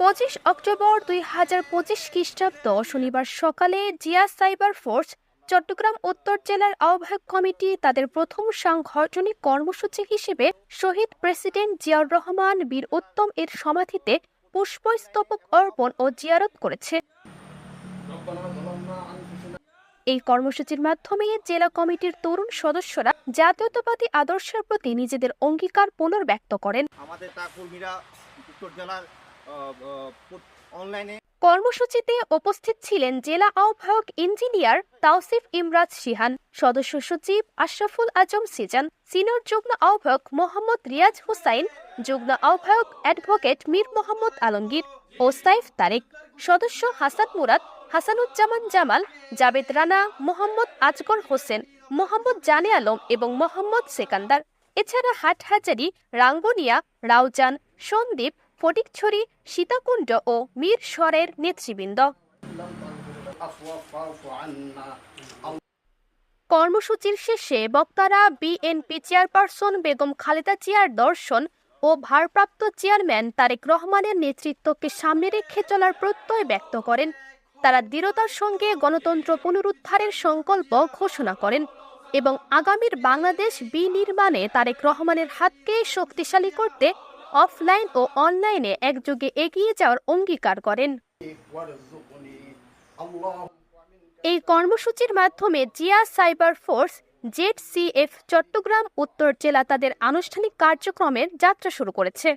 পঁচিশ অক্টোবর দুই হাজার পঁচিশ খ্রিস্টাব্দ শনিবার সকালে জিয়া সাইবার ফোর্স চট্টগ্রাম উত্তর জেলার আহ্বায়ক কমিটি তাদের প্রথম সাংগঠনিক কর্মসূচি হিসেবে শহীদ প্রেসিডেন্ট জিয়াউর রহমান, বীর উত্তম এর সমাধিতে পুষ্পস্তবক অর্পণ ও জিয়ারত করেছে। এই কর্মসূচির মাধ্যমে জেলা কমিটির তরুণ সদস্যরা জাতীয়তাবাদী আদর্শের প্রতি নিজেদের অঙ্গীকার পুনর্ব্যক্ত করেন। আমাদের উত্তর জেলার কর্মসূচিতে উপস্থিত ছিলেন জেলা আহ্বায়ক ইঞ্জিনিয়ার তাওসিফ ইমরাজ শিহান, সদস্য সচিব আশরাফুল আজম সিজান, সিনিয়র যুগ্ম আহ্বায়ক মোহাম্মদ রিয়াজ হুসাইন, যুগ্ম আহ্বায়ক অ্যাডভোকেট মীর মোহাম্মদ আলমগীর ও সাইফ তারেক, সদস্য হাসান মুরাদ, হাসানুজ্জামান জামাল, জাবেদ রানা, মোহাম্মদ আজগর হোসেন, মোহাম্মদ জানে আলম এবং মোহাম্মদ সেকান্দার। এছাড়া হাটহাজারি, রাঙ্গুনিয়া, রাউজান সন্দ্বীপ ফটিকছড়ি সীতাকুণ্ড ও মিরসরের নেতৃবৃন্দ। কর্মসূচির শেষে বক্তারা বিএনপি চেয়ারপারসন বেগম খালেদা জিয়ার দর্শন ও ভারপ্রাপ্ত চেয়ারম্যান তারেক রহমানের নেতৃত্বকে সামনে রেখে চলার প্রত্যয় ব্যক্ত করেন। তারা দৃঢ়তার সঙ্গে গণতন্ত্র পুনরুদ্ধারের সংকল্প ঘোষণা করেন এবং আগামীর বাংলাদেশ বিনির্মাণে তারেক রহমানের হাতকে শক্তিশালী করতে অফলাইন ও অনলাইনে একযোগে এগিয়ে যাওয়ার অঙ্গীকার করেন। এই কর্মসূচির মাধ্যমে Zia cyber force, Z Chattogram, উত্তর জেলা তাদের আনুষ্ঠানিক কার্যক্রমের যাত্রা শুরু করেছে।